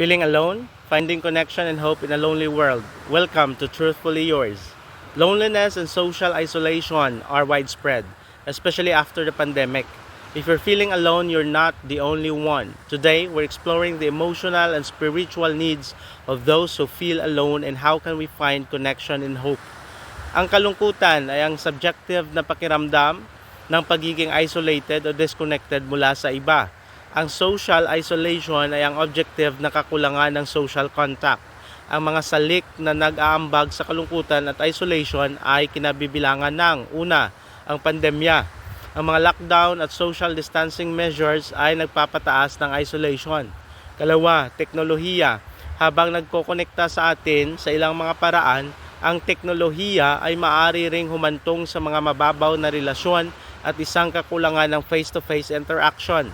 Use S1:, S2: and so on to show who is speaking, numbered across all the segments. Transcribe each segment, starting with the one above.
S1: Feeling alone? Finding connection and hope in a lonely world. Welcome to Truthfully Yours. Loneliness and social isolation are widespread, especially after the pandemic. If you're feeling alone, you're not the only one. Today, we're exploring the emotional and spiritual needs of those who feel alone and how can we find connection and hope. Ang kalungkutan ay ang subjective na pakiramdam ng pagiging isolated o disconnected mula sa iba. Ang social isolation ay ang objective na kakulangan ng social contact. Ang mga salik na nag-aambag sa kalungkutan at isolation ay kinabibilangan ng una, ang pandemya. Ang mga lockdown at social distancing measures ay nagpapataas ng isolation. Kalawa, teknolohiya. Habang nagkokonekta sa atin sa ilang mga paraan, ang teknolohiya ay maari ring humantong sa mga mababaw na relasyon at isang kakulangan ng face-to-face interaction.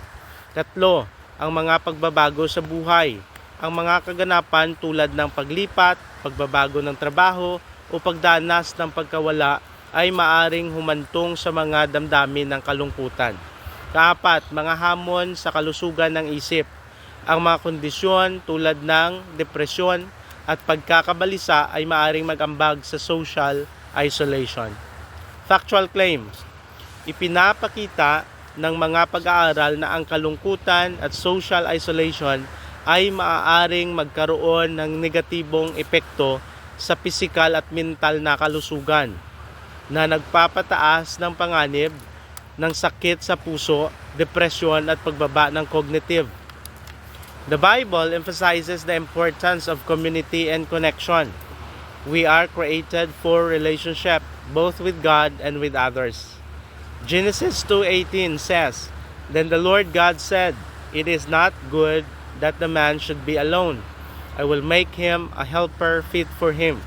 S1: Tatlo, ang mga pagbabago sa buhay. Ang mga kaganapan tulad ng paglipat, pagbabago ng trabaho o pagdanas ng pagkawala ay maaring humantong sa mga damdamin ng kalungkutan. Kaapat, mga hamon sa kalusugan ng isip. Ang mga kondisyon tulad ng depresyon at pagkakabalisa ay maaring mag-ambag sa social isolation. Factual claims. Ipinapakita ng mga pag-aaral na ang kalungkutan at social isolation ay maaaring magkaroon ng negatibong epekto sa pisikal at mental na kalusugan na nagpapataas ng panganib ng sakit sa puso, depresyon at pagbaba ng cognitive. The Bible emphasizes the importance of community and connection. We are created for relationship both with God and with others. Genesis 2:18 says, Then the Lord God said, It is not good that the man should be alone. I will make him a helper fit for him.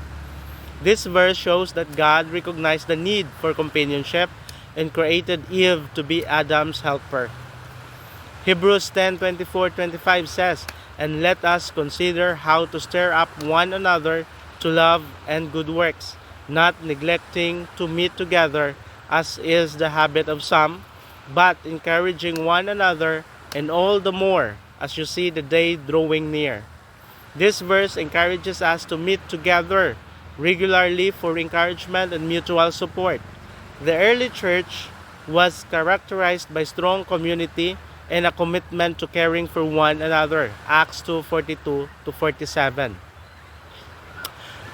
S1: This verse shows that God recognized the need for companionship and created Eve to be Adam's helper. Hebrews 10:24-25 says, "And let us consider how to stir up one another to love and good works, not neglecting to meet together as is the habit of some, but encouraging one another, and all the more as you see the day drawing near." This verse encourages us to meet together regularly for encouragement and mutual support. The early church was characterized by strong community and a commitment to caring for one another. Acts 2:42 to 47.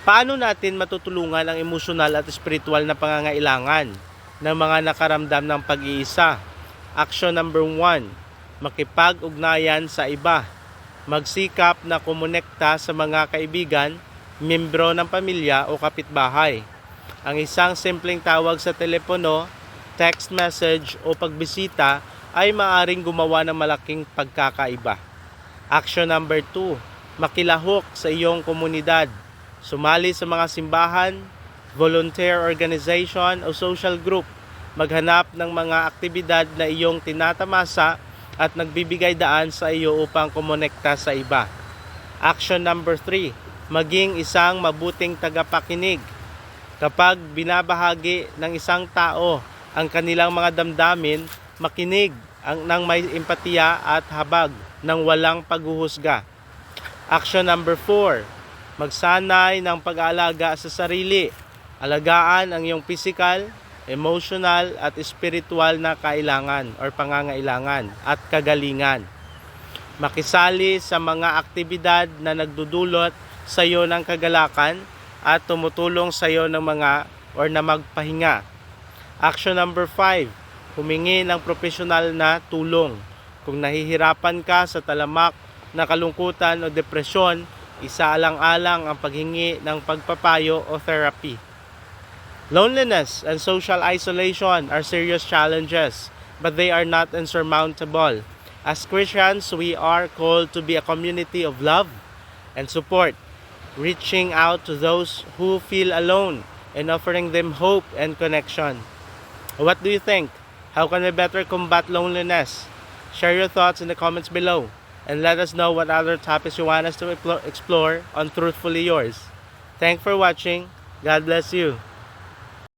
S1: Paano natin matutulungan ang emosyonal at spiritual na pangangailangan ng mga nakaramdam ng pag-iisa? Action number 1, makipag-ugnayan sa iba. Magsikap na kumonekta sa mga kaibigan, membro ng pamilya o kapitbahay. Ang isang simpleng tawag sa telepono, text message o pagbisita ay maaring gumawa ng malaking pagkakaiba. Action number 2, makilahok sa iyong komunidad. Sumali sa mga simbahan, volunteer organization o social group. Maghanap ng mga aktibidad na iyong tinatamasa at nagbibigay daan sa iyo upang kumonekta sa iba. Action number 3, maging isang mabuting tagapakinig. Kapag binabahagi ng isang tao ang kanilang mga damdamin, makinig ang ng may empatiya at habag ng walang paghuhusga. Action number 4, magsanay ng pag-aalaga sa sarili. Alagaan ang iyong physical, emotional at spiritual na kailangan or pangangailangan at kagalingan. Makisali sa mga aktibidad na nagdudulot sa iyo ng kagalakan at tumutulong sa iyo ng mga or na magpahinga. Action number 5, humingi ng profesional na tulong. Kung nahihirapan ka sa talamak na kalungkutan o depresyon, isaalang-alang ang paghingi ng pagpapayo o therapy. Loneliness and social isolation are serious challenges, but they are not insurmountable. As Christians, we are called to be a community of love and support, reaching out to those who feel alone and offering them hope and connection. What do you think? How can we better combat loneliness? Share your thoughts in the comments below and let us know what other topics you want us to explo- explore on Truthfully Yours. Thanks for watching. God bless you.